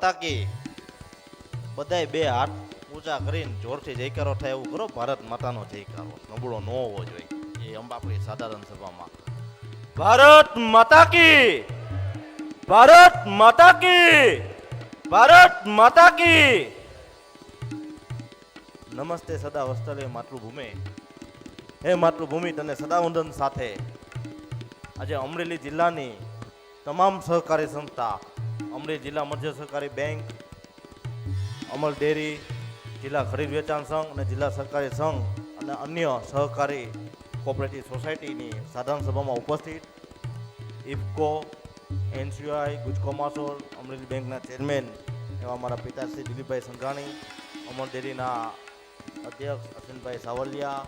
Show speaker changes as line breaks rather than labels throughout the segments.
તાકી બધાય બે હાથ ઊંચા કરીને જોરથી જયકારો થાય એવું કરો. ભારત માતાનો જયકારો. નબળો ન હોવો જોઈએ. એ અંબાપુરી સાધારણ સભામાં. ભારત માતા ભારત માતા ભારત માતા નમસ્તે સદા વસ્તલે માતૃભૂમિ. હે માતૃભૂમિ, તને સદાવંદન સાથે. આજે અમરેલી જિલ્લાની તમામ સહકારી સંસ્થા અમરેલી જિલ્લા મધ્ય સહકારી બેંક, અમલ ડેરી, જિલ્લા ખરીદ વેચાણ સંઘ અને જિલ્લા સહકારી સંઘ અને અન્ય સહકારી કોઓપરેટિવ સોસાયટીની સાધારણ સભામાં ઉપસ્થિત. ઇફકો, એનસીઆઈ ગુજકોમાસોર અમરેલી બેંકના ચેરમેન એવા મારા પિતાશ્રી દિલીપભાઈ સંઘાણી, અમૂલ ડેરીના અધ્યક્ષ અશ્વિનભાઈ સાવલિયા,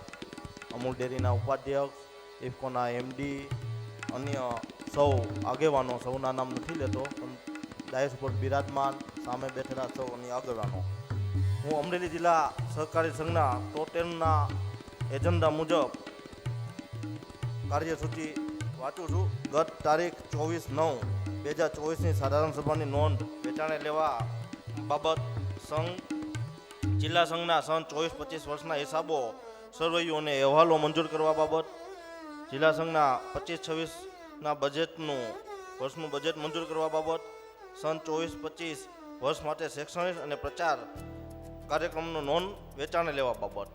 અમૂલ ડેરીના ઉપાધ્યક્ષ, ઇફકોના એમડી, અન્ય સૌ આગેવાનો સૌના નામ નથી લેતો. ડાયસ ઉપર બિરાજમાન સામે બેઠેલા સૌની આગેવાનો. હું અમરેલી જિલ્લા સહકારી સંઘના ટોટેલના એજન્ડા મુજબ કાર્યસૂચિ વાંચું છું. ગત તારીખ ચોવીસ નવ બે હજાર ચોવીસની સાધારણ સભાની નોંધ વેચાણે લેવા બાબત સંઘ જિલ્લા સંઘના સન ચોવીસ પચીસ વર્ષના હિસાબો સર્વૈયું અને અહેવાલો મંજૂર કરવા બાબત જિલ્લા સંઘના પચીસ છવ્વીસના બજેટનું વર્ષનું બજેટ મંજૂર કરવા બાબત સન ચોવીસ પચીસ વર્ષ માટે શૈક્ષણિક અને પ્રચાર કાર્યક્રમનું નોંધ વેચાણે લેવા બાબત.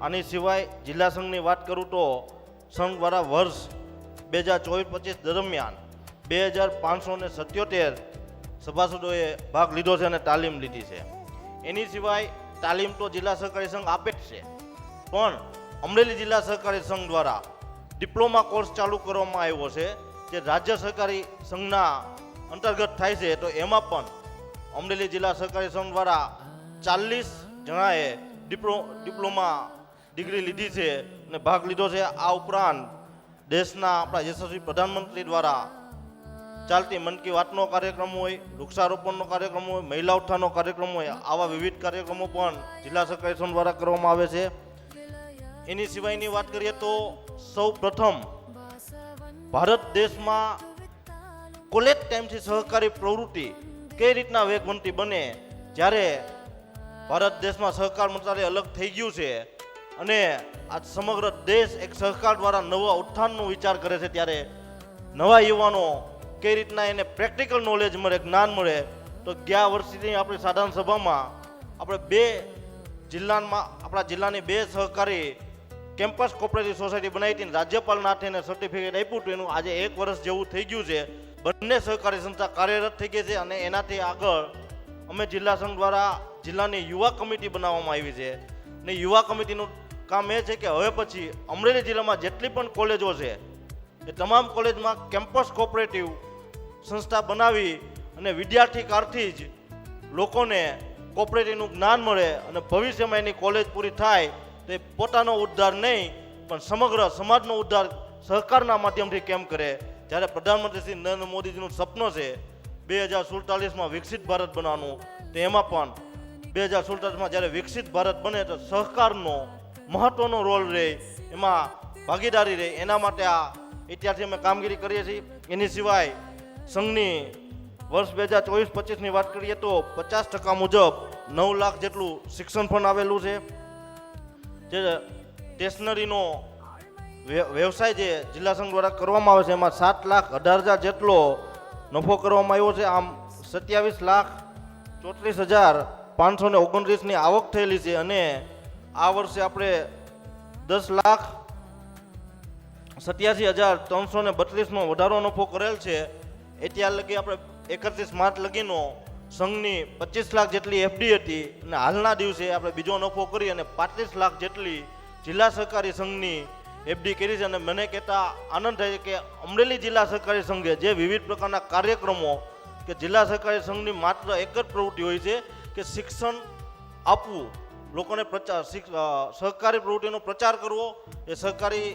આની સિવાય જિલ્લા સંઘની વાત કરું તો સંઘ દ્વારા વર્ષ બે હજાર ચોવીસ પચીસ દરમિયાન બે હજાર પાંચસો ને સત્યોતેર સભાસદોએ ભાગ લીધો છે અને તાલીમ લીધી છે. એની સિવાય તાલીમ તો જિલ્લા સહકારી સંઘ આપે જ છે. પણ અમરેલી જિલ્લા સહકારી સંઘ દ્વારા ડિપ્લોમા કોર્સ ચાલુ કરવામાં આવ્યો છે જે રાજ્ય સહકારી સંઘના અંતર્ગત થાય છે, તો એમાં પણ અમરેલી જિલ્લા સહકારી સંઘ દ્વારા ચાલીસ જણાએ ડિપ્લો, ડિપ્લોમા ડિગ્રી લીધી છે અને ભાગ લીધો છે. આ ઉપરાંત દેશના આપણા યશસ્વી પ્રધાનમંત્રી દ્વારા ચાલતી મન કી વાતનો કાર્યક્રમ હોય, વૃક્ષારોપણનો કાર્યક્રમ હોય, મહિલા ઉઠાનો કાર્યક્રમ હોય, આવા વિવિધ કાર્યક્રમો પણ જિલ્લા સહકારી સંઘ દ્વારા કરવામાં આવે છે. એની સિવાયની વાત કરીએ તો સૌ પ્રથમ ભારત દેશમાં કોલેજ ટાઈમથી સહકારી પ્રવૃત્તિ કઈ રીતના વેગવંતી બને? જ્યારે ભારત દેશમાં સહકાર મંત્રાલય અલગ થઈ ગયું છે અને આ સમગ્ર દેશ એક સહકાર દ્વારા નવા ઉત્થાનનો વિચાર કરે છે, ત્યારે નવા યુવાનો કઈ રીતના એને પ્રેક્ટિકલ નોલેજ મળે, જ્ઞાન મળે, તો ગયા વર્ષની આપણી સાધારણ સભામાં આપણે બે જિલ્લામાં, આપણા જિલ્લાની બે સહકારી કેમ્પસ કોઓપરેટિવ સોસાયટી બનાવી હતી રાજ્યપાલના હાથે સર્ટિફિકેટ આપ્યું હતું. એનું આજે એક વર્ષ જેવું થઈ ગયું છે. બંને સહકારી સંસ્થા કાર્યરત થઈ ગઈ છે અને એનાથી આગળ અમે જિલ્લા સંઘ દ્વારા જિલ્લાની યુવા કમિટી બનાવવામાં આવી છે. ને યુવા કમિટીનું કામ એ છે કે હવે પછી અમરેલી જિલ્લામાં જેટલી પણ કોલેજો છે, એ તમામ કોલેજમાં કેમ્પસ કોઓપરેટિવ સંસ્થા બનાવી અને વિદ્યાર્થી કાળથી જ લોકોને કોઓપરેટિવનું જ્ઞાન મળે અને ભવિષ્યમાં એની કોલેજ પૂરી થાય તો એ પોતાનો ઉદ્ધાર નહીં, પણ સમગ્ર સમાજનો ઉદ્ધાર સહકારના માધ્યમથી કેમ કરે? જ્યારે પ્રધાનમંત્રી શ્રી નરેન્દ્ર મોદીજીનું સપનું છે બે હજાર સુડતાલીસમાં વિકસિત ભારત બનાવવાનું, તો એમાં પણ બે હજાર સુડતાલીસમાં જ્યારે વિકસિત ભારત બને તો સહકારનો મહત્ત્વનો રોલ રહે, એમાં ભાગીદારી રહે. એના માટે આ અત્યારથી અમે કામગીરી કરીએ છીએ. એની સિવાય સંઘની વર્ષ બે હજાર ચોવીસ પચીસની વાત કરીએ તો પચાસ ટકા મુજબ નવ લાખ જેટલું શિક્ષણ પણ આવેલું છે. જે સ્ટેશનરીનો વ્યવસાય જે જિલ્લા સંઘ દ્વારા કરવામાં આવે છે, એમાં સાત લાખ અઢાર હજાર જેટલો નફો કરવામાં આવ્યો છે. આમ સત્યાવીસ લાખ ચોત્રીસ હજાર પાંચસો ને ઓગણત્રીસની આવક થયેલી છે અને આ વર્ષે આપણે દસ લાખ સત્યાસી હજાર ત્રણસો ને બત્રીસનો વધારો નફો કરેલ છે. અત્યાર લગી આપણે એકત્રીસ માર્ચ લગીનો સંઘની પચીસ લાખ જેટલી એફડી હતી અને હાલના દિવસે આપણે બીજો નફો કરી અને પાંત્રીસ લાખ જેટલી જિલ્લા સહકારી સંઘની એફડી કરી છે અને મને કહેતા આનંદ થાય છે કે અમરેલી જિલ્લા સહકારી સંઘે જે વિવિધ પ્રકારના કાર્યક્રમો કે જિલ્લા સહકારી સંઘની માત્ર એક જ પ્રવૃત્તિ હોય છે કે શિક્ષણ આપવું, લોકોને પ્રચાર સહકારી પ્રવૃત્તિનો પ્રચાર કરવો, એ સહકારી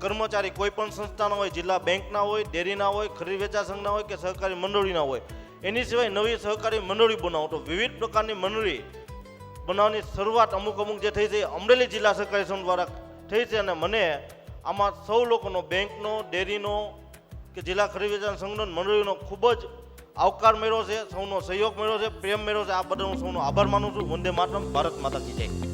કર્મચારી કોઈ પણ સંસ્થાના હોય, જિલ્લા બેંકના હોય ડેરીના હોય, ખરીદ વેચાણ સંઘના હોય કે સહકારી મંડળીના હોય. એની સિવાય નવી સહકારી મંડળી બનાવો. તો વિવિધ પ્રકારની મંડળી બનાવવાની શરૂઆત અમુક અમુક જે થઈ છે અમરેલી જિલ્લા સહકારી સંઘ દ્વારા થઈ છે અને મને આમાં સૌ લોકોનો, બેંકનો, ડેરીનો કે જિલ્લા ખરીદ વેચાણ સંઘનો મંડળીનો ખૂબ જ આવકાર મળ્યો છે, સૌનો સહયોગ મળ્યો છે, પ્રેમ મળ્યો છે. આ બદલ હું સૌનો આભાર માનું છું. વંદે માતરમ, ભારત માતા કી જય.